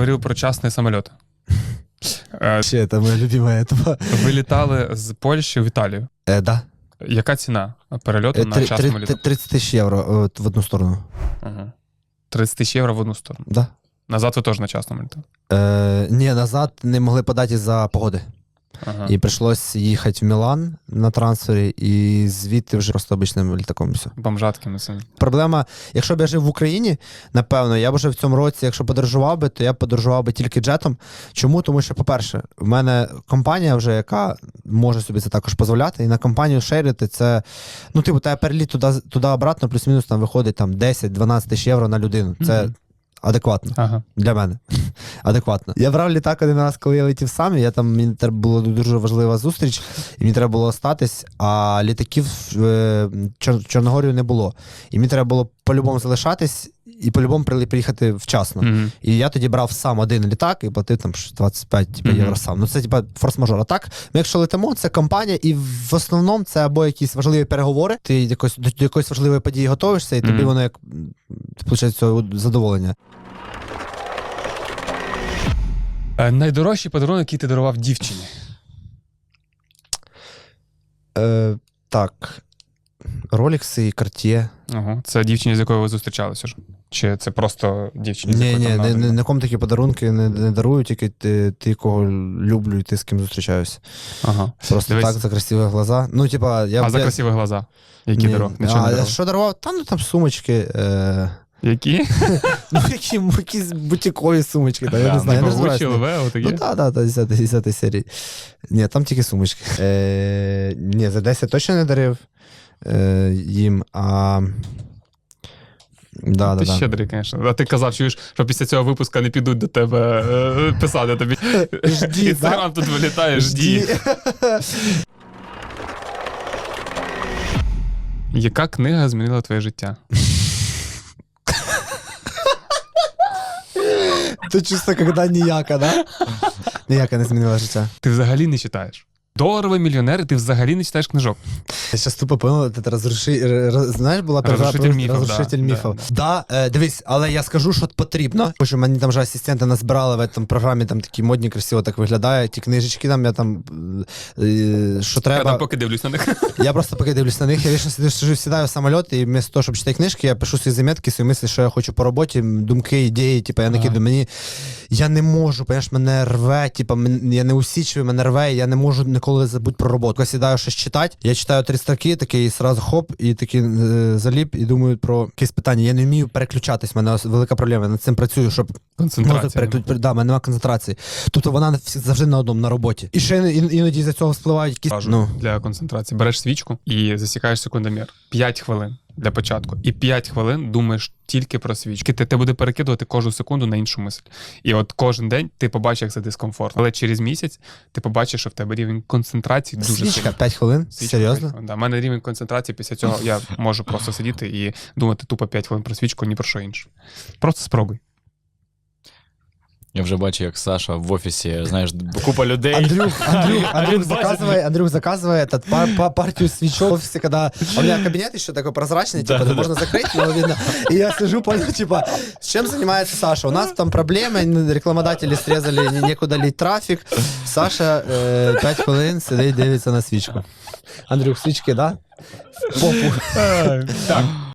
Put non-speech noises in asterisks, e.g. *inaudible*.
Говорив про частний самоліт. Е, *laughs* Ще це моя любима тема. Ви літали з Польщі в Італію. Е, да. Яка ціна перельоту Е, на три- частному три- літаку? 30 тисяч євро в одну сторону. Ага. 30 тисяч євро в одну сторону. Да. Назад ви теж на частному літали. Е, ні, назад не могли подати за погоди. Ага. І прийшлось їхати в Мілан на трансфері, і звідти вже просто обичним літаком. Все. Бомжатками цими. Проблема, якщо б я жив в Україні, напевно, я б вже в цьому році, якщо подорожував би, то я б подорожував би тільки джетом. Чому? Тому що, по-перше, в мене компанія вже, яка може собі це також дозволяти, і на компанію шерити це, ну, типу, тебе переліт туди, туди обратно, плюс-мінус там виходить там 10-12 тисяч євро на людину. Це Мгм. Адекватно. Ага. Для мене. *laughs* Адекватно. Я брав літак один раз, коли я летів сам. Я там мені треба була дуже важлива зустріч, і мені треба було остатись, а літаків в е, Чор- Чорногорію не було. І мені треба було по-любому залишатись і по-любому при- приїхати вчасно. Мгм. І я тоді брав сам один літак і платив там щось 25 типу, Мгм. євро сам. Ну це типа форс-мажор. А так, ми якщо летимо, це компанія, і в основному це або якісь важливі переговори. Ти якось до, до якоїсь важливої події готуєшся, і тобі воно як виходить задоволення. Е, Найдорожчий подарунок, який ти дарував дівчині. Е, так. Ролікси і Cartier. Ага. Це дівчині, з якою ви зустрічалися ж? Чи це просто дівчині, Ні, ні, не, не, нікому такі подарунки не, не дарую, тільки ти, ти, кого люблю, і ти з ким зустрічаюсь. Ага. Просто Дивись. так, за красиві глаза. Ну, типа, я А за я- красиві глаза? Які Ні. дарував? Нічого не а, дарував? що дарував? Та ну там сумочки. Е... Які? *laughs* Ну, які, якісь бутікові сумочки, та, я не знаю. я не розбираюсь. LV, Ну так, так, так, 10, 10 серії. Ні, там тільки сумочки. Е, ні, за 10 точно не дарив е, їм, а. Да, Ти да. щедрий, звісно. А ти казав, чуєш, що після цього випуска не підуть до тебе е, писати тобі. *laughs* Жді, Інстаграм тут вилітає, жді. Яка книга змінила твоє життя? То чисто, коли ніяка, да? Ніяка не змінила життя. Ти взагалі не читаєш. Доларовий мільйонер, і ти взагалі не читаєш книжок. Я зараз тупо понял, це розруши... роз- знаєш, була перша Розрушитель міфів, розрушитель да, міфів. Да, е, дивись, але я скажу, що потрібно. Тому що мені там вже асистенти назбирали в цьому програмі, там такі модні, красиво так виглядає. Ті книжечки там, я там, е, що Я треба. там поки дивлюсь на них. *laughs* Я просто поки дивлюсь на них, я вічно сиджу, сижу, сідаю в самоліт, і вместо того, щоб читати книжки, я пишу свої замітки, свої мислі, що я хочу по роботі, думки, ідеї, типу, я накидаю. Мені я не можу, понимаєш, мене рве, типу, мен- я не усічую, мене рве, я не можу ніколи забути про роботу. Я сідаю щось читати, я читаю три строки, такий сразу хоп, і такий е, заліп, і думаю про якесь питання. Я не вмію переключатись, в мене велика проблема. Я над цим працюю, щоб Концентрація. переклю... да, в мене немає концентрації. Тобто вона завжди на одному на роботі. І ще ін- іноді за цього спливають якісь. Кажу, Ну, для концентрації. Береш свічку і засікаєш секундомір. 5 хвилин для початку. І 5 хвилин думаєш тільки про свічки. Ти, ти буде перекидувати кожну секунду на іншу мисль. І от кожен день ти побачиш, як це дискомфортно. Але через місяць ти побачиш, що в тебе рівень концентрації дуже свічка, сильний. 5 хвилин? Свічка Серйозно? п'ять хвилин, Да. У мене рівень концентрації після цього я можу просто сидіти і думати тупо 5 хвилин про свічку, ні про що інше. Просто спробуй. Я вже бачу, як Саша в офісі, знаєш, купа людей. Андрюх, *laughs* Андрюх, А Андрюх він бачить- заказывай, Андрюх заказывай этот пар- па- партию свечок в офисе, когда у меня кабинет еще такой прозрачный, типа, Да-да-да. можно закрыть, но видно. И я сижу, понял, типа, с чем занимается Саша? У нас там проблемы, рекламодатели срезали, не- некуда лить трафик. Саша э, 5 хвилин сидить, дивиться на свічку. Андрюх, свічки, да? В Попу. Так.